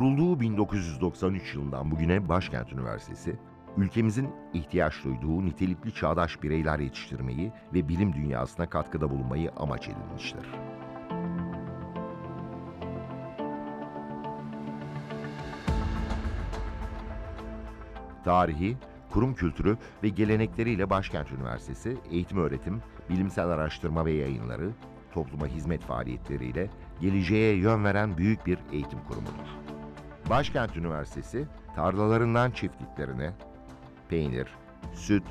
Kurulduğu 1993 yılından bugüne Başkent Üniversitesi, ülkemizin ihtiyaç duyduğu nitelikli çağdaş bireyler yetiştirmeyi ve bilim dünyasına katkıda bulunmayı amaç edinmiştir. Tarihi, kurum kültürü ve gelenekleriyle Başkent Üniversitesi, eğitim öğretim, bilimsel araştırma ve yayınları, topluma hizmet faaliyetleriyle geleceğe yön veren büyük bir eğitim kurumudur. Başkent Üniversitesi, tarlalarından çiftliklerine, peynir, süt,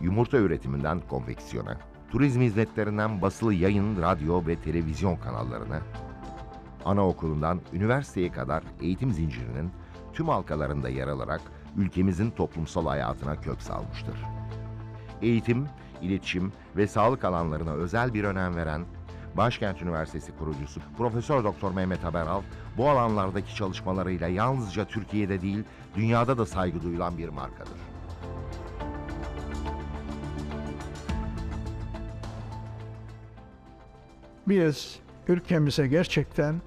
yumurta üretiminden konfeksiyona, turizm hizmetlerinden basılı yayın, radyo ve televizyon kanallarına, anaokulundan üniversiteye kadar eğitim zincirinin tüm halkalarında yer alarak ülkemizin toplumsal hayatına kök salmıştır. Eğitim, iletişim ve sağlık alanlarına özel bir önem veren Başkent Üniversitesi kurucusu Profesör Doktor Mehmet Haberal bu alanlardaki çalışmalarıyla yalnızca Türkiye'de değil, dünyada da saygı duyulan bir markadır. Biz ülkemize gerçekten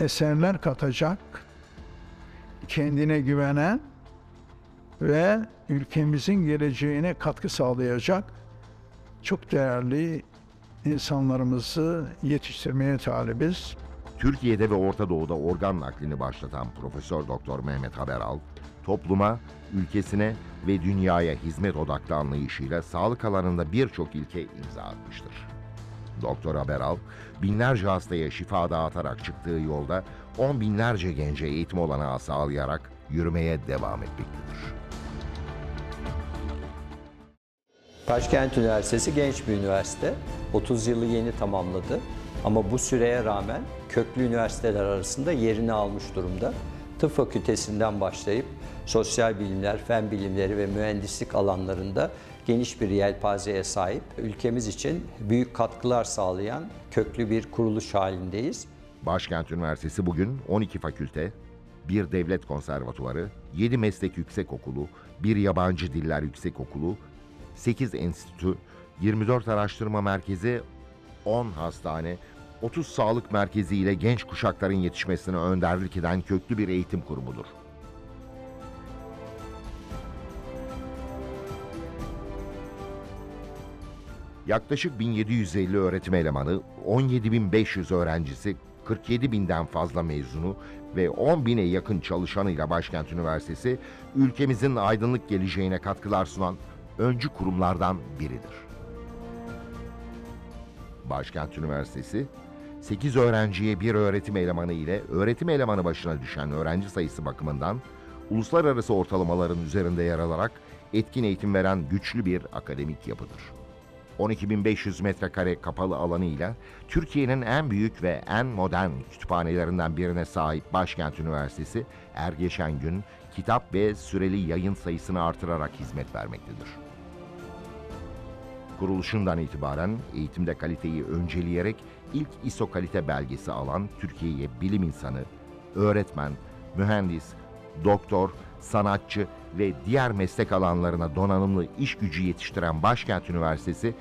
eserler katacak, kendine güvenen ve ülkemizin geleceğine katkı sağlayacak çok değerli insanlarımızı yetiştirmeye talibiz. Türkiye'de ve Orta Doğu'da organ naklini başlatan Profesör Doktor Mehmet Haberal, topluma, ülkesine ve dünyaya hizmet odaklı anlayışıyla sağlık alanında birçok ilke imza atmıştır. Doktor Haberal, binlerce hastaya şifa dağıtarak çıktığı yolda on binlerce gence eğitim olanağı sağlayarak yürümeye devam etmektedir. Başkent Üniversitesi genç bir üniversite. 30 yılı yeni tamamladı. Ama bu süreye rağmen köklü üniversiteler arasında yerini almış durumda. Tıp fakültesinden başlayıp sosyal bilimler, fen bilimleri ve mühendislik alanlarında geniş bir yelpazeye sahip, ülkemiz için büyük katkılar sağlayan köklü bir kuruluş halindeyiz. Başkent Üniversitesi bugün 12 fakülte, bir devlet konservatuvarı, 7 meslek yüksekokulu, bir yabancı diller yüksekokulu, 8 enstitü, 24 araştırma merkezi, 10 hastane, 30 sağlık merkezi ile genç kuşakların yetişmesine önderlik eden köklü bir eğitim kurumudur. Yaklaşık 1750 öğretim elemanı, 17.500 öğrencisi, 47 binden fazla mezunu ve 10 bine yakın çalışanıyla Başkent Üniversitesi, ülkemizin aydınlık geleceğine katkılar sunan öncü kurumlardan biridir. Başkent Üniversitesi, 8 öğrenciye bir öğretim elemanı ile öğretim elemanı başına düşen öğrenci sayısı bakımından uluslararası ortalamaların üzerinde yer alarak etkin eğitim veren güçlü bir akademik yapıdır. 12.500 metrekare kapalı alanıyla Türkiye'nin en büyük ve en modern kütüphanelerinden birine sahip Başkent Üniversitesi, er geçen gün kitap ve süreli yayın sayısını artırarak hizmet vermektedir. Kuruluşundan itibaren eğitimde kaliteyi önceleyerek ilk ISO kalite belgesi alan Türkiye'ye bilim insanı, öğretmen, mühendis, doktor, sanatçı ve diğer meslek alanlarına donanımlı iş gücü yetiştiren Başkent Üniversitesi,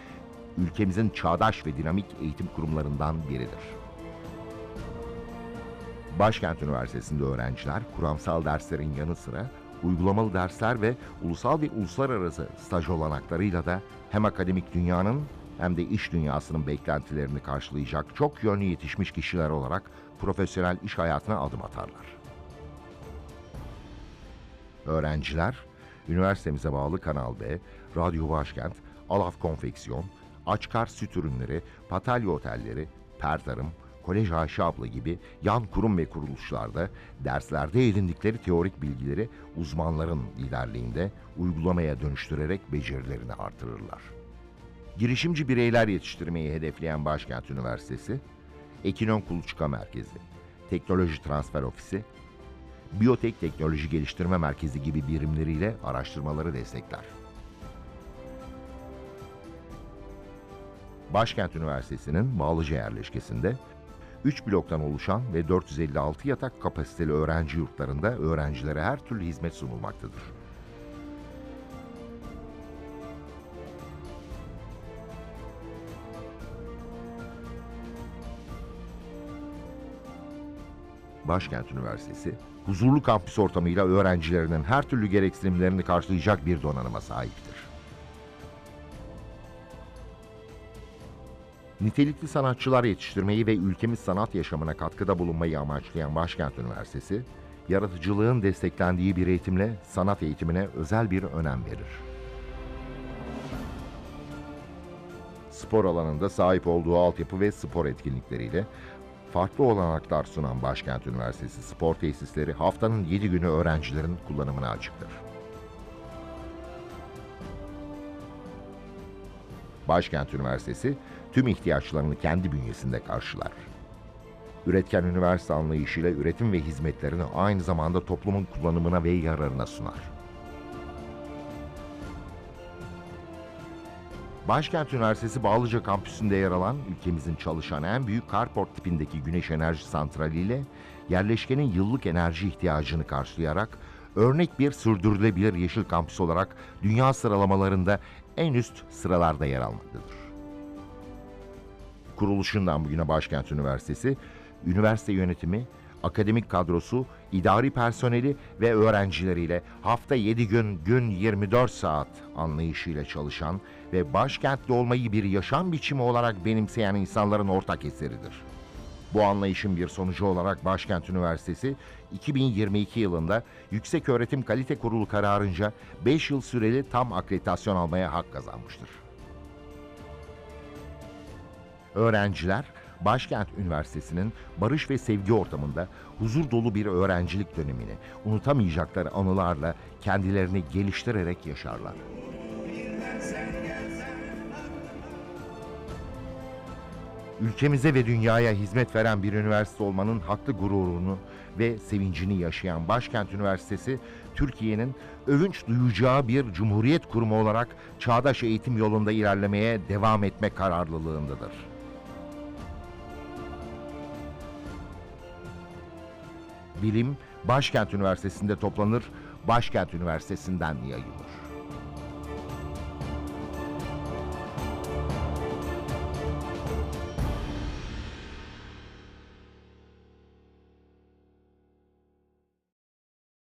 ülkemizin çağdaş ve dinamik eğitim kurumlarından biridir. Başkent Üniversitesi'nde öğrenciler kuramsal derslerin yanı sıra uygulamalı dersler ve ulusal ve uluslararası staj olanaklarıyla da hem akademik dünyanın hem de iş dünyasının beklentilerini karşılayacak çok yönlü yetişmiş kişiler olarak profesyonel iş hayatına adım atarlar. Öğrenciler, üniversitemize bağlı Kanal B, Radyo Başkent, Alaf Konfeksiyon, Açkar Süt Ürünleri, Patalya Otelleri, Pertarım, Kolej Ayşe abla gibi yan kurum ve kuruluşlarda derslerde edindikleri teorik bilgileri uzmanların liderliğinde uygulamaya dönüştürerek becerilerini artırırlar. Girişimci bireyler yetiştirmeyi hedefleyen Başkent Üniversitesi, Ekinon Kuluçka Merkezi, Teknoloji Transfer Ofisi, Biyotek Teknoloji Geliştirme Merkezi gibi birimleriyle araştırmaları destekler. Başkent Üniversitesi'nin Bağlıca yerleşkesinde 3 bloktan oluşan ve 456 yatak kapasiteli öğrenci yurtlarında öğrencilere her türlü hizmet sunulmaktadır. Başkent Üniversitesi, huzurlu kampüs ortamıyla öğrencilerinin her türlü gereksinimlerini karşılayacak bir donanıma sahiptir. Nitelikli sanatçılar yetiştirmeyi ve ülkemiz sanat yaşamına katkıda bulunmayı amaçlayan Başkent Üniversitesi, yaratıcılığın desteklendiği bir eğitimle sanat eğitimine özel bir önem verir. Spor alanında sahip olduğu altyapı ve spor etkinlikleriyle farklı olanaklar sunan Başkent Üniversitesi spor tesisleri haftanın 7 günü öğrencilerin kullanımına açıktır. Başkent Üniversitesi tüm ihtiyaçlarını kendi bünyesinde karşılar. Üretken üniversite anlayışıyla üretim ve hizmetlerini aynı zamanda toplumun kullanımına ve yararına sunar. Başkent Üniversitesi Bağlıca kampüsünde yer alan ülkemizin çalışan en büyük carport tipindeki güneş enerji santraliyle yerleşkenin yıllık enerji ihtiyacını karşılayarak örnek bir sürdürülebilir yeşil kampüs olarak dünya sıralamalarında en üst sıralarda yer almaktadır. Kuruluşundan bugüne Başkent Üniversitesi, üniversite yönetimi, akademik kadrosu, idari personeli ve öğrencileriyle hafta 7 gün, gün 24 saat anlayışıyla çalışan ve başkentli olmayı bir yaşam biçimi olarak benimseyen insanların ortak eseridir. Bu anlayışın bir sonucu olarak Başkent Üniversitesi 2022 yılında Yüksek Öğretim Kalite Kurulu kararınca 5 yıl süreli tam akreditasyon almaya hak kazanmıştır. Öğrenciler Başkent Üniversitesi'nin barış ve sevgi ortamında huzur dolu bir öğrencilik dönemini unutamayacakları anılarla kendilerini geliştirerek yaşarlar. Ülkemize ve dünyaya hizmet veren bir üniversite olmanın haklı gururunu ve sevincini yaşayan Başkent Üniversitesi, Türkiye'nin övünç duyacağı bir cumhuriyet kurumu olarak çağdaş eğitim yolunda ilerlemeye devam etme kararlılığındadır. Bilim Başkent Üniversitesi'nde toplanır, Başkent Üniversitesi'nden yayılır.